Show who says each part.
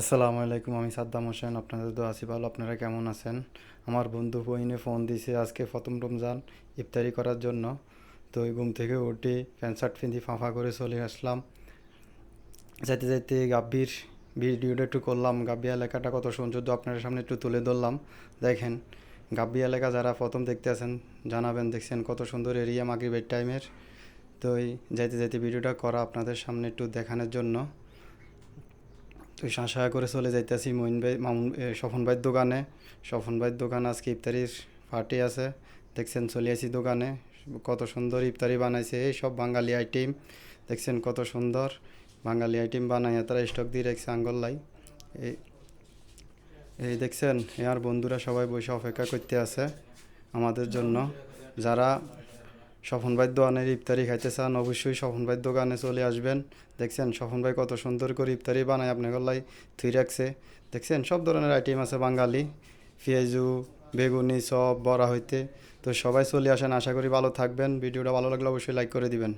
Speaker 1: আসসালামু আলাইকুম, আমি সাদ্দাম হোসেন, আপনাদের তো আসি ভালো। আপনারা কেমন আছেন? আমার বন্ধু বইনে ফোন দিছে আজকে প্রথম রমজান ইফতারি করার জন্য। তো ওই ঘুম থেকে উঠে প্যান্ট শার্ট ফিন্দি ফাঁফা করে চলে আসলাম। যাইতে যাইতে গাব্বির ভিডিওটা একটু করলাম। গাব্বি এলাকাটা কত সৌন্দর্য আপনাদের সামনে একটু তুলে ধরলাম। দেখেন গাব্বি এলাকা যারা প্রথম দেখতে আছেন, জানাবেন, দেখছেন কত সুন্দর এরিয়া মাগরিবের টাইমের তো এই যাইতে যাইতে ভিডিওটা করা আপনাদের সামনে একটু দেখানোর জন্য। তো শাঁসা করে চলে যাইতেছি মইন ভাই, মামুন স্বপন ভাইয়ের দোকানে। স্বপন ভাইয়ের দোকান আজকে ইফতারির পার্টি আছে। দেখছেন চলে আসি দোকানে। কত সুন্দর ইফতারি বানাইছে। এই সব বাঙালি আইটেম। দেখছেন কত সুন্দর বাঙালি আইটেম বানাইয়া তারা স্টক দিয়ে রাখছে আঙ্গল্লাই এই এই দেখছেন আর বন্ধুরা সবাই বসে অপেক্ষা করতে আছে আমাদের জন্য। যারা স্বপন ভাই দোকানের ইফতারি খাইতে চান, অবশ্যই স্বপন ভাই দোকানে চলে আসবেন। দেখছেন, স্বপন ভাই কত সুন্দর করে ইফতারি বানায় আপনার গল্লাই থুই রাখছে। দেখছেন, সব ধরনের আইটেম আছে বাঙালি। পেঁয়াজু, বেগুনি সব বড়া হইতে। তো সবাই চলে আসেন, আশা করি ভালো থাকবেন। ভিডিওটা ভালো লাগলে অবশ্যই লাইক করে দিবেন।